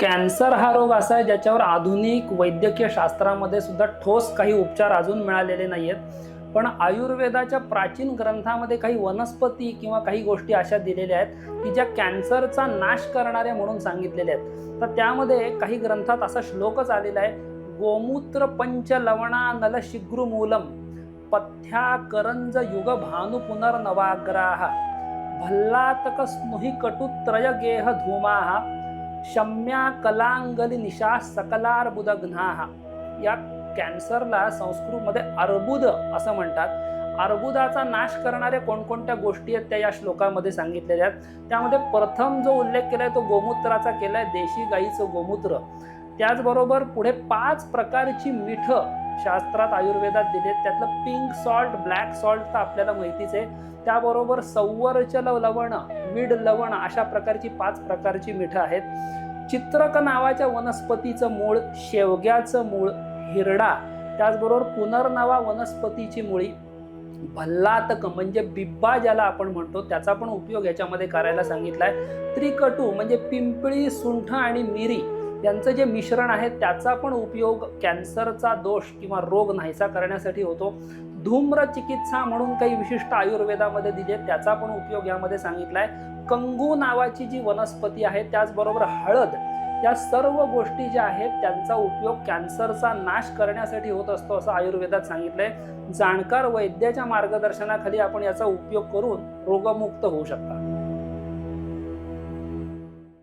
Cancer हा रोग असा आहे ज्याच्यावर आधुनिक वैद्यकीय शास्त्रामध्ये सुद्धा ठोस काही उपचार अजून मिळालेले नाही आहेत पण आयुर्वेदाच्या प्राचीन ग्रंथामध्ये काही वनस्पती किंवा काही गोष्टी अशा दिलेल्या आहेत की ज्या कॅन्सरचा नाश करणाऱ्या म्हणून सांगितलेल्या आहेत. तर त्यामध्ये काही ग्रंथात असा श्लोकच आलेला आहे गोमूत्र पंच लवणा नल शिग्रुमूलम पथ्या करंज युग भानु पुनर्नवाग्राह भल्लातक स्नुही कटुत्रय गेह धूमाहा शम्या कलांगली निशा सकलार्बुदघ्नाः या कॅन्सरला संस्कृतमध्ये अर्बुद असं म्हणतात. अर्बुदाचा नाश करणाऱ्या कोणकोणत्या गोष्टी आहेत त्या या श्लोकामध्ये सांगितलेल्या आहेत. त्यामध्ये प्रथम जो उल्लेख केलाय तो गोमूत्राचा केलाय देशी गाईचं गोमूत्र. त्याचबरोबर पुढे पाच प्रकारची मिठं शास्त्रात आयुर्वेदात दिलेत त्यातलं पिंक सॉल्ट ब्लॅक सॉल्ट तर आपल्याला माहितीच आहे. त्याबरोबर सौवरचल लवण मीड लवण अशा प्रकारची पाच प्रकारची मिठं आहेत. चित्रक नावाच्या वनस्पतीचं मूळ शेवग्याचं मूळ हिरडा. त्याचबरोबर पुनर्नवा वनस्पतीची मुळी भल्लातक म्हणजे बिब्बा ज्याला आपण म्हणतो त्याचा पण उपयोग याच्यामध्ये करायला सांगितला आहे त्रिकटू म्हणजे पिंपळी सुंठ आणि मिरी. यांचं जे मिश्रण आहे त्याचा पण उपयोग कॅन्सरचा दोष किंवा रोग नाहीसा करण्यासाठी होतो. धूम्र चिकित्सा म्हणून काही विशिष्ट आयुर्वेदामध्ये दिले त्याचा पण उपयोग यामध्ये आहे कंगू नावाची जी वनस्पती आहे त्याचबरोबर हळद या सर्व गोष्टी ज्या आहेत त्यांचा उपयोग कॅन्सरचा नाश करण्यासाठी होत असतो असं आयुर्वेदात सांगितलंय. जाणकार वैद्याच्या मार्गदर्शनाखाली आपण याचा उपयोग करून रोगमुक्त होऊ शकता.